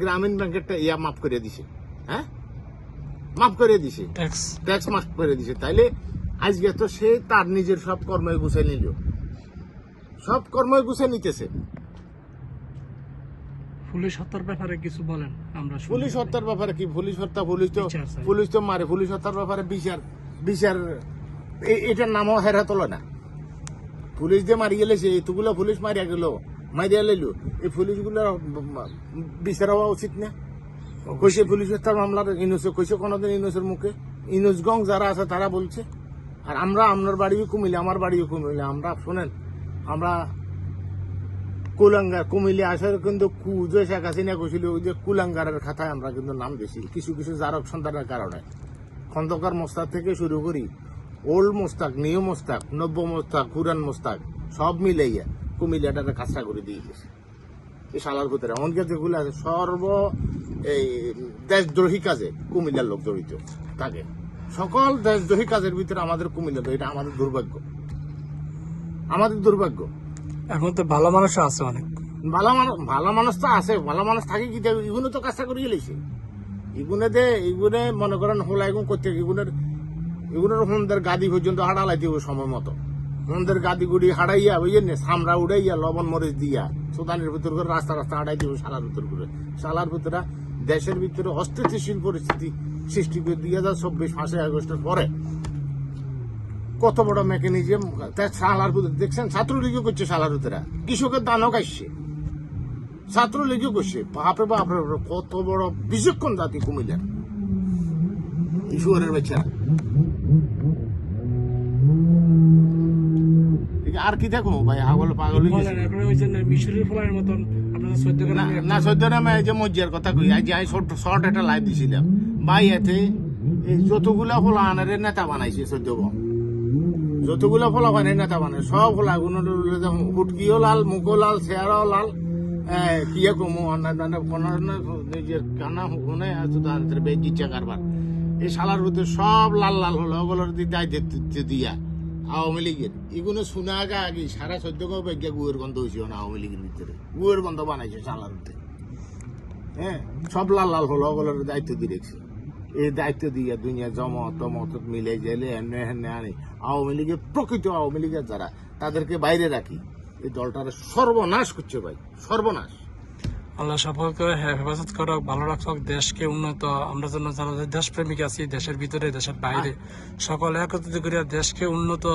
গ্রামীণ ব্যাংকেরটা ইয়া মাফ করে দিছে। হ্যাঁ? মাফ করে দিছে। ট্যাক্স মাফ করে দিছে। তাইলে আজকে তো সে তার নিজের সব কর্মই গুছিয়ে নিল। সব কর্মই গুছিয়ে নিতেছে। পুলিশ হত্যার ব্যাপারে কিছু বলেন আমরা পুলিশ হত্যার ব্যাপারে কি? পুলিশ হত্যা পুলিশ তো। পুলিশ তো মারে। পুলিশ হত্যার ব্যাপারে বিচার বিচার এটার নামও হেরা তোলে না। পুলিশ যে মারি গেলেছে এতগুলো পুলিশ মারিয়া গেল। মারিয়া লইল। এই পুলিশগুলো বিচার হওয়া উচিত না? কইছে পুলিশ হত্যার মামলার ইনুসে কইছে কোনোদিন ইনুসের মুখে। ইনুসগং যারা আছে তারা বলছে। আর আমরা আপনার বাড়িও কুমিল্লা আমার বাড়িও কুমিল্লা আমরা শোনেন, আমরা কুলাঙ্গার কুমিল্লা আসার কিন্তু কু যে শেখ হাসিনা কইছিল ওই যে কুলাঙ্গারের খাতায় আমরা কিন্তু নাম দিছি কিছু কিছু জারক সন্তানের কারণে খন্দকার মোস্তাক থেকে শুরু করি, ওল্ড মোস্তাক, নিউ মোস্তাক, নব্য মোস্তাক, পুরান মোস্তাক, সব মিলাইয়া। কুমিল্লাটাকে কাজটা করে দিয়ে গেছে। এই শালার ভিতরে। এমনকি যেগুলো আছে সর্ব এই দেশদ্রোহী কাজে কুমিল্লার লোক জড়িত থাকে সকল দেশদ্রোহী কাজের ভিতরে আমাদের কুমিল্লা এটা আমাদের দুর্ভাগ্য। আমাদের দুর্ভাগ্য। এখন তো ভালো মানুষও আছে অনেক। ভালো মানুষ ভালো মানুষ তো আছে ভালো মানুষ থাকে কি ইগুনে তো কাজটা করে গেলেছে। ইগুনে দে ইগুনে মনে করেন হোলা এগুন করতে ইগুনের ইগুনের হুনদের গাদি পর্যন্ত হাড়ালাই দিব সময় মতো। হুনদের গাদি গুড়ি হাড়াইয়া ওই জন্য সামরা উড়াইয়া লবণ মরিচ দিয়া সুদানের ভিতর করে রাস্তা রাস্তা হাঁটাই দিব শালার ভিতর করে। শালার ভিতরে দেশের ভিতরে অস্থিতিশীল পরিস্থিতি সৃষ্টি করে দুই হাজার চব্বিশ পাঁচই আগস্টের পরে। কত বড় মেকানিজম শালার ভিতরে দেখছেন? ছাত্রলীগও করছে শালার ভিতরে। কৃষকের দানও কাটছে ছাত্রলীগও করছে। বাপরে বাপরে, কত বড় বিচক্ষণ জাতি কুমিল্লার। ঈশ্বরের বেচারা। আর কি দেখো ভাই হাগল পাগল মিশরের ফলার মতন। না সদ্য নামে এই যে মজ্জার কথা কই আজ আমি শর্ট শর্ট একটা লাইভ দিছিলাম। ভাই এতে যতগুলা ফলা আনারে নেতা বানাইছে সদ্য যতগুলা ফলা বানাই নেতা বানাই সব ফলা গুলো হুটকিও লাল মুখও লাল চেহারাও লাল। কি কমু নিজের কানা শুনে আছে বেজিচ্ছা কারবার এই শালার ভিতরে সব লাল লাল হলো ওগুলোর দি দায়িত্ব দিয়া। আওয়ামী লীগের। এগুলো শোনা আগে আগে সারা সদ্য বেগিয়া গুয়ের গন্ধ হয়েছিল না আওয়ামী লীগের ভিতরে। গুয়ের গন্ধ বানাইছে ভিতরে। হ্যাঁ? সব লাল লাল হলো, ওগুলোর দায়িত্ব দিয়ে রেখেছে। এই দায়িত্ব দিয়ে দুনিয়া জমত মত মিলে গেলে এমনি হেনে আনে। আওয়ামী লীগের প্রকৃত আওয়ামী লীগের যারা, তাদেরকে বাইরে রাখি। এই দলটার সর্বনাশ করছে ভাই, সর্বনাশ। আল্লাহ সকলকে হেফাজত করক, ভালো রাখক, দেশকে উন্নত, আমরা যেন যারা দেশপ্রেমিক আছি, দেশের ভিতরে, দেশের বাইরে, সকল একত্রিত করে দেশকে উন্নত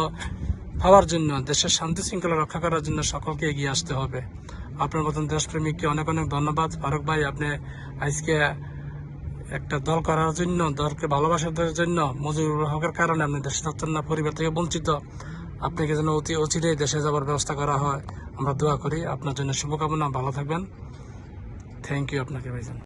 হওয়ার জন্য, দেশের শান্তি শৃঙ্খলা রক্ষা করার জন্য সকলকে এগিয়ে আসতে হবে। আপনার মতন দেশপ্রেমিককে অনেক অনেক ধন্যবাদ। ফারুক ভাই, আপনি আজকে একটা দল করার জন্য, দলকে ভালোবাসার জন্য মজুর হকের কারণে আপনি দেশে থাকতেন না, পরিবার থেকে বঞ্চিত। আপনাকে যেন অতি অচিরেই দেশে যাবার ব্যবস্থা করা হয়। আমরা দোয়া করি। আপনার জন্য শুভকামনা। ভালো থাকবেন। থ্যাংক ইউ আপনাকে ভাইজান।